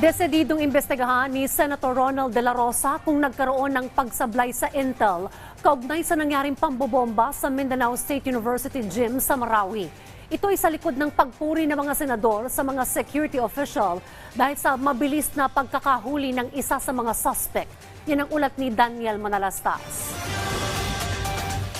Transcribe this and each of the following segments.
Desididong imbestigahan ni Senator Ronald De La Rosa kung nagkaroon ng pagsablay sa Intel kaugnay sa nangyaring pambobomba sa Mindanao State University Gym sa Marawi. Ito ay sa likod ng pagpuri ng mga senador sa mga security official dahil sa mabilis na pagkakahuli ng isa sa mga suspect. Yan ang ulat ni Daniel Manalastas.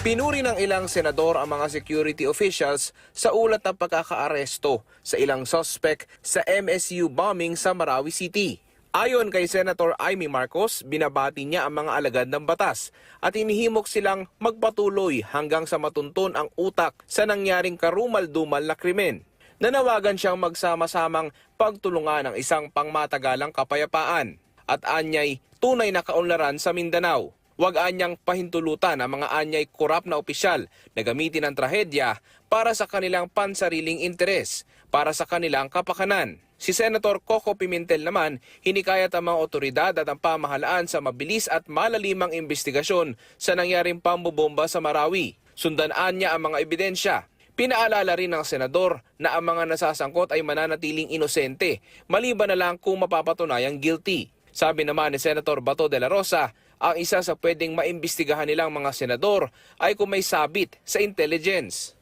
Pinuri ng ilang senador ang mga security officials sa ulat ng pagkakaaresto sa ilang suspect sa MSU bombing sa Marawi City. Ayon kay Senator Amy Marcos, binabati niya ang mga alagad ng batas at inihimok silang magpatuloy hanggang sa matunton ang utak sa nangyaring karumal-dumal na krimen. Nanawagan siyang magsama-samang pagtulungan ng isang pangmatagalang kapayapaan at anyay tunay na kaunlaran sa Mindanao. Huwag anyang pahintulutan ang mga anyay korap na opisyal na gamitin ang trahedya para sa kanilang pansariling interes, para sa kanilang kapakanan. Si Senator Coco Pimentel naman, hinikayat ang mga otoridad at ang pamahalaan sa mabilis at malalimang investigasyon sa nangyaring pambobomba sa Marawi. Sundaan niya ang mga ebidensya. Pinaalala rin ng senador na ang mga nasasangkot ay mananatiling inosente, maliban na lang kung mapapatunayang guilty. Sabi naman ni Senator Bato de la Rosa, ang isa sa pwedeng maimbestigahan nilang mga senador ay kung may sabit sa intelligence.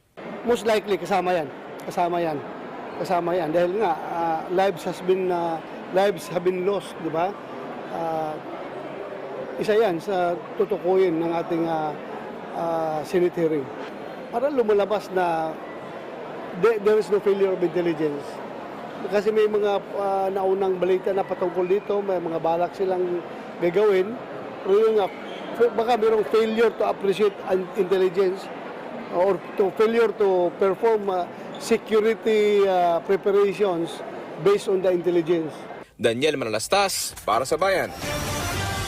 most likely kasama yan. Kasama yan. Kasama yan dahil nga ah, lives has been ah, lives have been lost, di ba? Ah, isa yan sa tutukuyin ng ating ah, ah, Senate hearing. Para lumalabas na there, is no failure of intelligence. Kasi may mga ah, naunang balita na patungkol dito, may mga balak silang gagawin. Pero yun nga, f- baka mayroong failure to appreciate intelligence or to failure to perform uh, security uh, preparations based on the intelligence. Daniel Manalastas para sa Bayan.